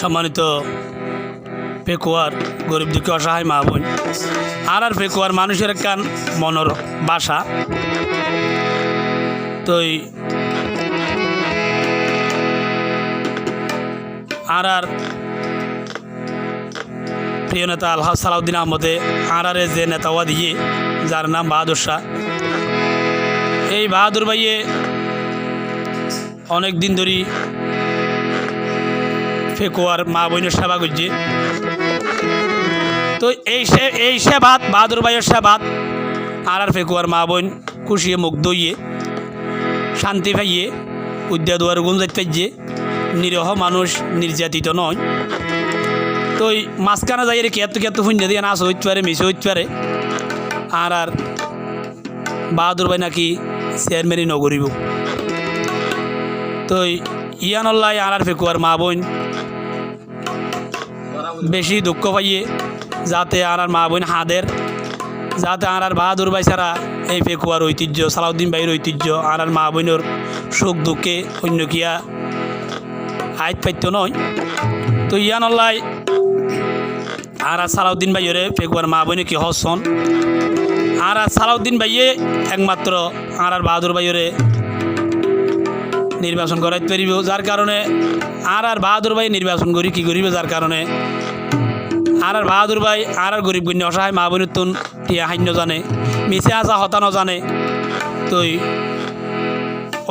সম্মানিত পেকুয়ার গরিব দুঃখী অসহায় মা বোন। আর আর পেকুয়ার মানুষের কান মনের বাসা। তো আর আর প্রিয় নেতা আলহা সালাউদ্দিন আহমদে আর আরে যে নেতাওয়া দিয়ে যার নাম বাহাদুর শাহ। এই বাহাদুর ভাইয়ে অনেক দিন ধরেই ফেকুয়ার মা বোনের সেবা করছে। তো এই সে, এই সেবাত, বাহাদুর ভাইয়ের সেবাত আর আর ফেকুয়ার মা বোন খুশিয়ে মুখ দইয়ে শান্তি পাইয়ে, উদ্যা দুয়ার গুণ যাইতে নিরহ মানুষ, নির্যাতিত নয়। তো এই মাঝখানে যাই রে কেত কেত শুনে দিয়ে নাচ হইতে পারে, মিশে হইতে পারে। আর আর বাহাদুর ভাই নাকি চেয়ারম্যানই নগরিব। তো ইয়ান ইয়ানল্লাই আর আর ফেকুয়ার মা বোন বেশি দুঃখ পাইয়ে যাতে আর মা বোন হাদের, যাতে আর বাহাদুর ভাই ছাড়া এই ফেকুয়ার ঐতিহ্য, সালাউদ্দিন ভাইয়ের ঐতিহ্য, আর মা বোনের সুখ দুঃখে অন্য কিয়া আয়ত পাইত নয়। তো ইয়ানল্লাই আর আর সালাউদ্দিন ভাইয়ের ফেকুয়ার মা বোনে কি হসন আর সালাউদ্দিন ভাইয়ে একমাত্র আর আর বাহাদুর ভাইয়ের নির্বাচন করাইতে পারিব। যার কারণে আর আর বাহাদুর ভাই নির্বাচন করি কি করিবে? যার কারণে আর আর বাহাদুর ভাই আর আর গরিব গুণ্য, অসহায় মা বোনের তুন টিয়া হান্য জানে মিছে আসা হতানো জানে তই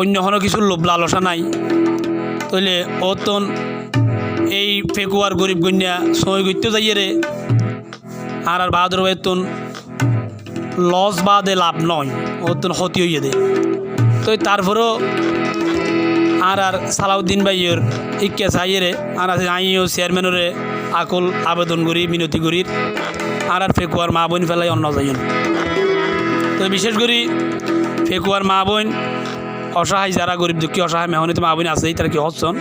অন্য কোনো কিছুর লোভ লালসা নাই। তইলে ও তুন এই ফেকুয়ার গরিব গুণ্যা সময় করতে যাইয়ে রে। আর আর বাহাদুর ভাই তুন লস বা দে লাভ নয় ও তুন ক্ষতি হইয়ে দে। তো তারপরেও আর আর সালাউদ্দিন ভাইয়ের ইকে চাইয়ে আর আছে আইও চেয়ারম্যানরে আকুল আবেদন করি, মিনতি করি, আর আর ফেকুয়ার মা বোন ফেলাই অন্য যাইন তো বিশেষ করে ফেকুয়ার মা বোন অসহায়, যারা গরিব দুঃখী, অসহায়, মেহনিত মা বোন আছে তারা কি হচ্ছন?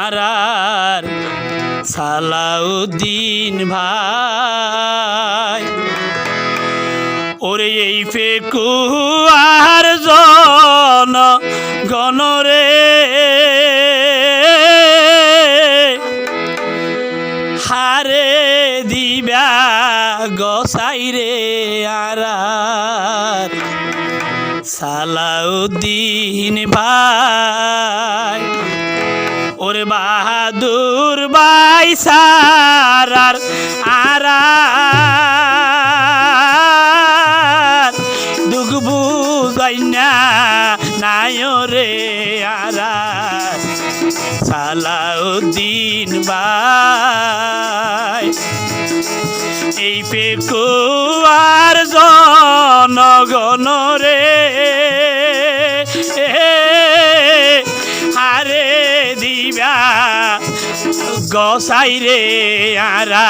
আর আর সালাউদ্দিন ভাই, ওরে এই ফেকুয়ার জন গণরে দিবা গসাই রে আর সালাউদ্দিন ভাই, ওরে বাহাদুর বাই সারার আরার দুঃখ বুঝাই না নাই রে আরার সালাউদ্দিন ভাই এই পেকুয়ার জনগণ রে। হারে দিবা গসাই রে আরা।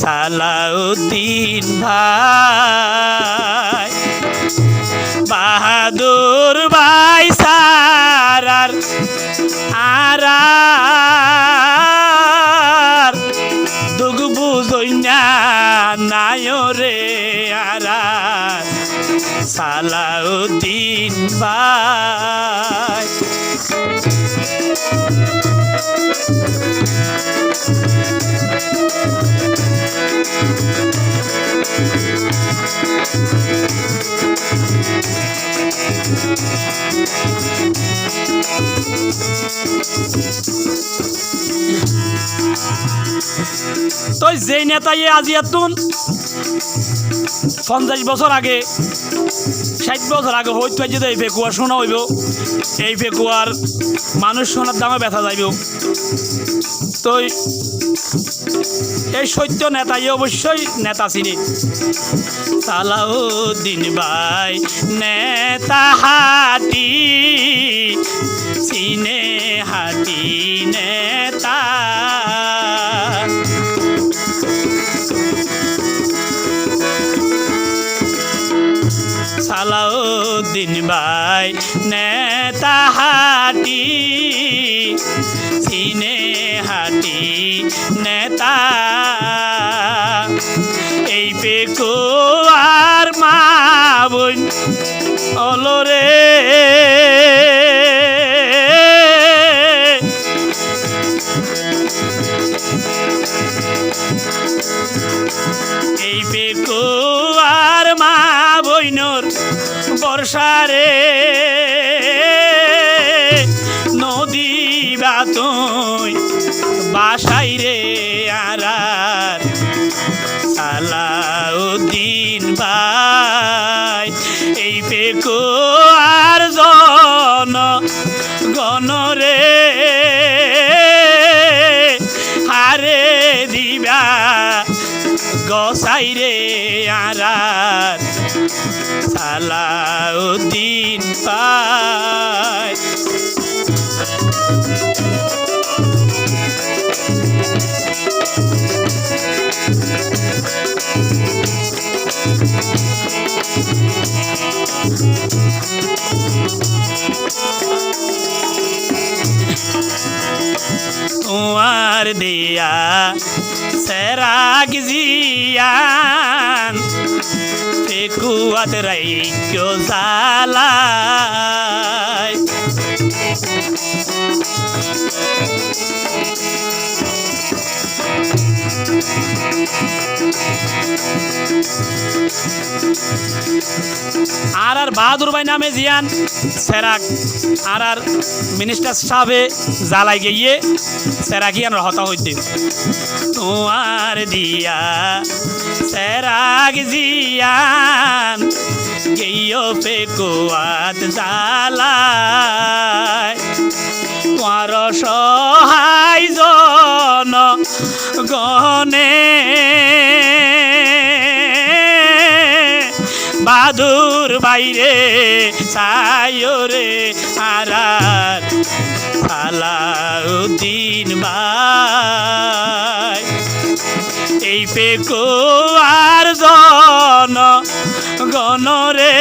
সালাউদ্দিন ভাই, বাহাদুর ভাই সারার আরার রে আরার সালাউদ্দিন ভাই। তো যেই নেতাই আজি এতুন পঞ্চাশ বছর আগে, ষাট বছর আগে পারি যদি এই ফেকুয়ার শোনা হইব, এই ফেকুয়ার মানুষ সোনার দামে ব্যথা যাইব। তো এই সত্য নেতাই অবশ্যই নেতা চিনি। সালাউদ্দিন ভাই, নেতা হাটি চিনে হাটি নেতা সালাউদ্দিন ভাই নেতা হাটি সিনে হাটি নেতা। এই পেকুয়ার বাতই বাসাই রে আরার। সালাউদ্দিন ভাই, এই পেকো আর জন গণরে হারে দিবা গসাই রে আরার। সালাউদ্দিন ভাই। তোমার দিয়া সেরাগ জিয়ান পেকুয়াত রাইক্য জালায় আর আর বাহাদুর ভাই নামে জিয়ান সেরাক আর আর মিনিস্টার সাহেবে জ্বালাই গিয়ে সেরাকিয়ান হতা হইতে। তোমার দিয়া সেরাক জিয়ান গেইও পে কোয়াত জ্বালায়। তোমার সহায় জন গনে বাদুর বাইরে সায়রে আরার সালাউদ্দিন ভাই। এই পেকো আর জন গণরে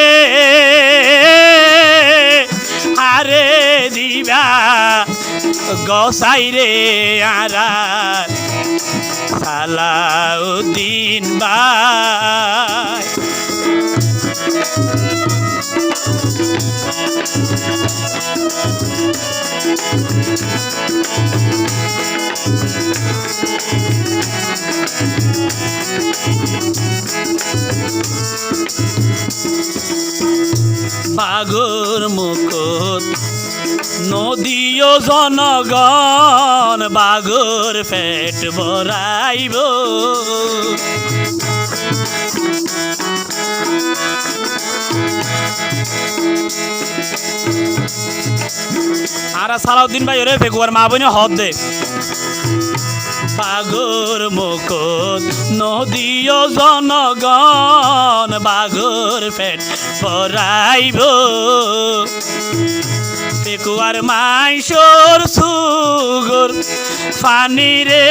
দিবা? গসাই রে আরার সালাউদ্দিন বাগর মুকুট নদীয় জনগণ বাগর পেট ভরাইব। আর সালাউদ্দিন ভাই, ওরে ফেকুয়ার মা বোনে হদ দে। বাগর মুকুট নদীয় জনগণ বাগর পেট ভরাইব। পেকুয়ার মাইশোর সুগর ফানি রে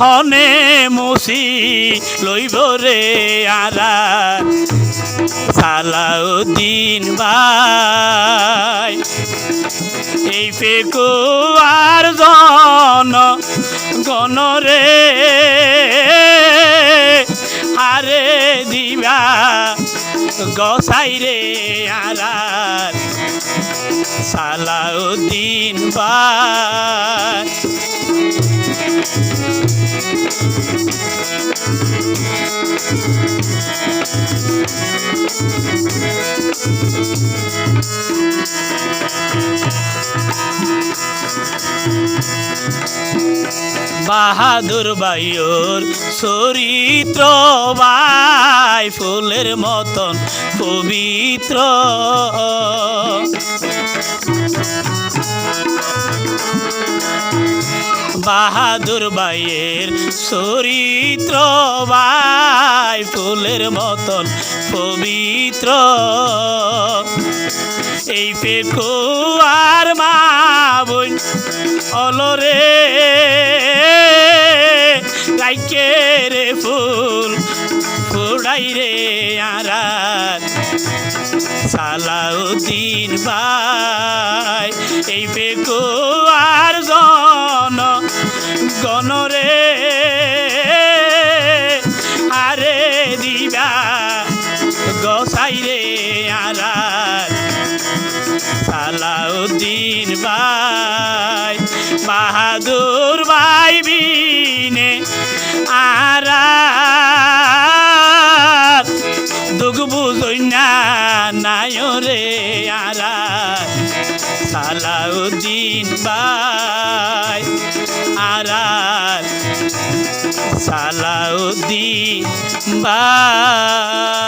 হনে মুসি লইব রে আরা। সালাউদ্দিন ভাই, এই পেকুয়ার জন গণরে হারে দিবা। গসাই রে আরার সালাউদ্দিন ভাই বাহাদুর বাইর চরিত্র বাই ফুলের মতন পবিত্র। বাহাদুর বাইয়ের চরিত্র বাই ফুলের মতন পবিত্র। এই পেকো আর মা বোন অলরে লাইকে রে ফুল, ফুড়াই রে আরাত সালাউদ্দিন ভাই, এই পেকো আর জন গণরে আরে দিবা, গসাই রে আরাত সালাউদ্দিন ভাই, বাহাদুর ভাই বিনে আরা দুঃখ বুঝই না নাই রে আরা সালাউদ্দিন বাই আরার সালাউদ্দিন বাই